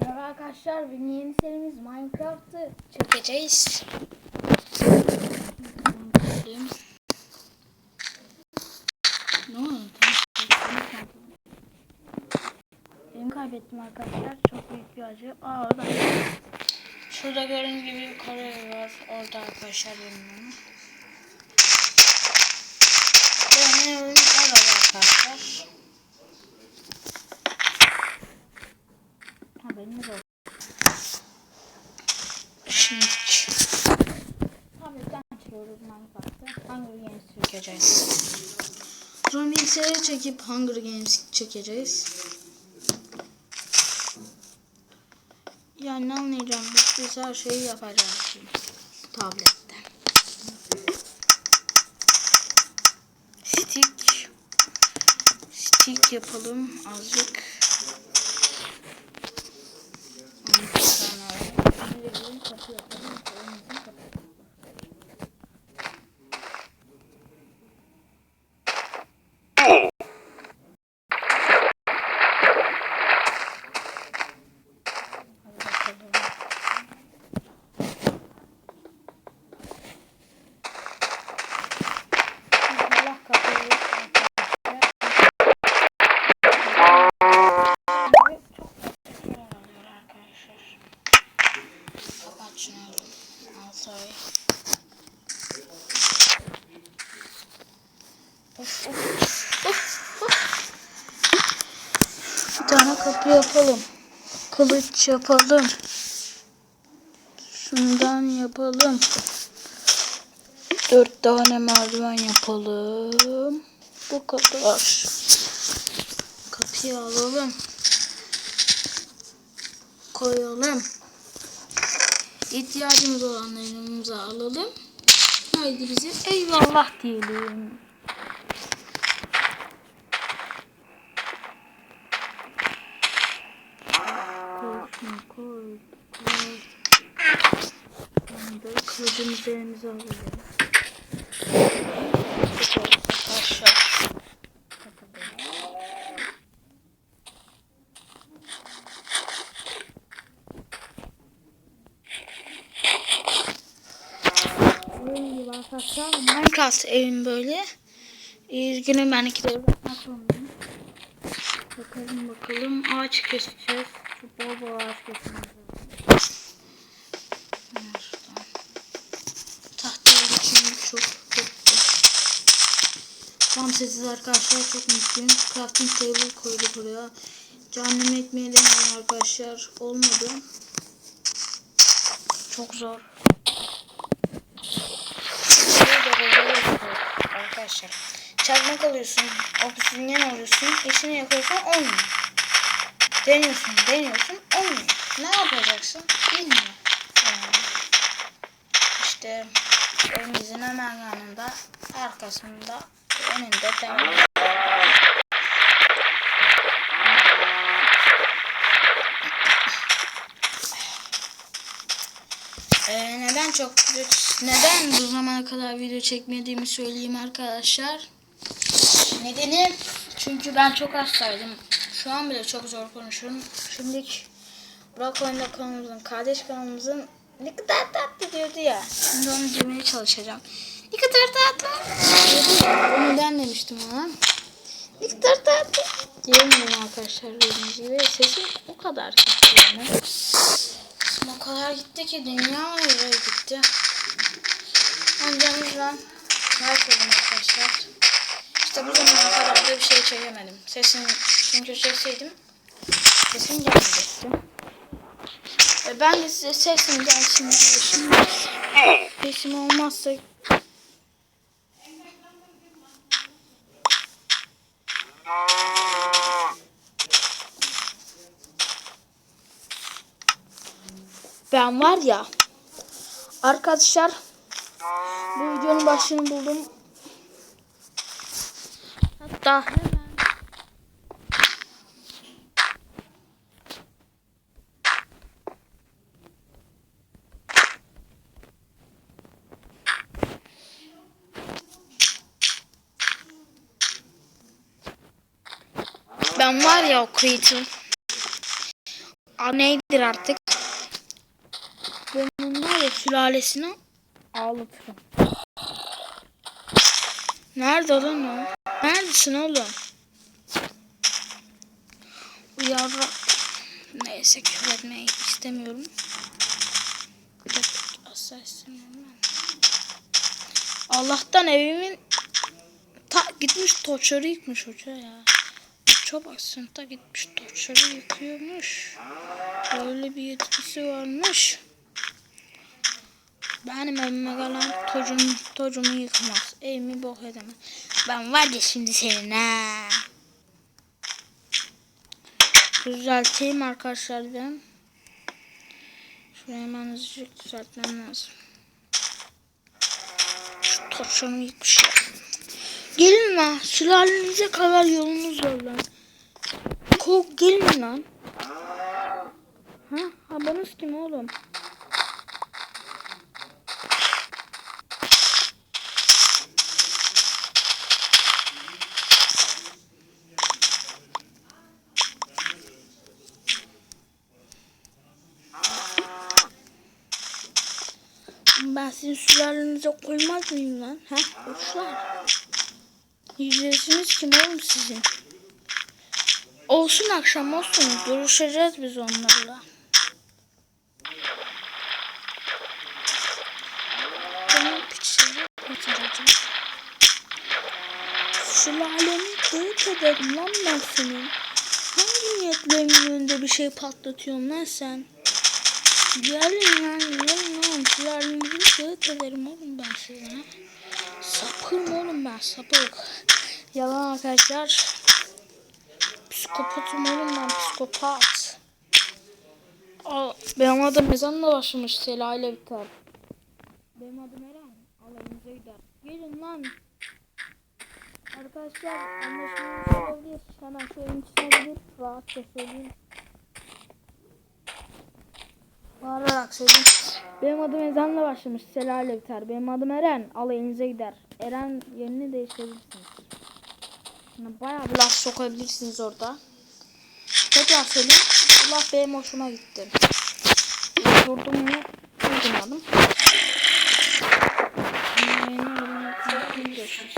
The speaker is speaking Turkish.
Merhaba arkadaşlar, benim yeni serimiz Minecraft'ı çekeceğiz. Ne oldu? Benim kaybettim arkadaşlar. Çok büyük bir acı. Aa oradan. Şurada gördüğünüz gibi bir kare var. Orada arkadaşlar benim onu. Benim orada arkadaşlar. Haberiniz olsun. Şimdi Tabletten açıyoruz Minecraft'ı. Hunger Games çekeceğiz. Sonra çekip Hunger Games çekeceğiz. Yani ne anlayacağım biz her şeyi yapacağız şimdi. Tablette. Stick. Stick yapalım azıcık. Ondan sonra Şimdi bir kapı yapalım. Bir tane kapı yapalım. Kılıç yapalım. Şundan yapalım. Dört tane merdiven yapalım. Bu kadar. Kapıyı alalım koyalım. İhtiyacımız olanlarımızı alalım. Haydi bize eyvallah diyelim. Arkadaşlar. Oyun gibi arkadaşlar. Minecraft evim böyle. Üzgünüm ben iki de bırakmak zorundayım. Bakalım bakalım. Ağaç keseceğiz. Bol bol ağaç keseceğiz. Tam sessiz arkadaşlar çok mutluyum. Crafting table koyduk buraya. Canım ekmeği denedim arkadaşlar. Olmadı. Çok zor. Arkadaşlar. Çakmak alıyorsun, obsidyen alıyorsun, içine yapıyorsun olmuyor. Deniyorsun, deniyorsun olmuyor. Ne yapacaksın bilmiyorum. Yani işte evimizin hemen yanında, arkasında, önünde devam. Ee, neden çok neden bu zamana kadar video çekmediğimi söyleyeyim arkadaşlar. Nedeni çünkü ben çok hastaydım. Şu an bile çok zor konuşuyorum. Şimdi Burak Oyunda kanalımızın, kardeş kanalımızın ne kadar tatlı diyordu ya. Şimdi onu demeye çalışacağım. Ne kadar tatlı. Ben demiştim ona. Ne kadar tatlı. Diyemiyorum arkadaşlar gördüğünüz gibi. Sesim o kadar gitti yani. Sesim o kadar gitti ki dünya öyle gitti. Ben kayboldum arkadaşlar. İşte bu zamana kadar da bir şey çekemedim. Sesim çünkü çekseydim sesim gelmeyecekti. E ben de size sesim gelsin diye şimdi sesim olmazsa ben var ya arkadaşlar bu videonun başını buldum. Hatta Ben var ya o a- neydir artık? Ben var ya sülalesini ağlatırım. Nerede lan o? Neredesin oğlum? Uyarra. Neyse küfür etmeyi istemiyorum. Allah'tan evimin ta gitmiş toçları yıkmış hoca ya. Hoca sınıfta gitmiş toçları yıkıyormuş. Böyle bir yetkisi varmış. Benim evime gelen tocum, tocumu yıkmaz. Evimi bok edemez. Ben var ya şimdi senin ha. Düzelteyim arkadaşlar ben. Şurayı hemen hızlıca düzeltmem lazım. Şu toçumu yıkmış. Gelin lan. Sülalenize kadar yolunuz var lan. Kok gelin lan. Ha? Abanız kim oğlum? Ben sizin sülalenize koymaz mıyım lan? Ha? Uçlar. Yiyeceksiniz kim oğlum sizin? Olsun akşam olsun. Görüşeceğiz biz onlarla. Benim piçleri kaçıracağım. Sülaleni kayıt ederim lan ben senin. Hangi niyetlerimin önünde bir şey patlatıyorsun lan sen? Gelin lan gelin lan. Sülalenizi kayıt ederim oğlum ben size. Sapığım oğlum ben sapık. Yalan arkadaşlar. Psikopatım oğlum ben psikopat. Aa, benim adım ezanla başlamış Sela ile biter. Benim adım Eren. Alayınıza gider. Gelin lan. Arkadaşlar anlaşmamız olabilir. Hemen şöyle içine gidip rahatça söyleyeyim. Bağırarak söyleyeyim. Benim adım ezanla başlamış. Sela ile biter. Benim adım Eren. Alayınıza gider. Eren yerini değiştirebilirsiniz. Yani bayağı bir laf sokabilirsiniz orada. Tekrar söyleyeyim. Bu laf benim hoşuma gitti. Durdum mu? Durdurmadım. Görüşürüz.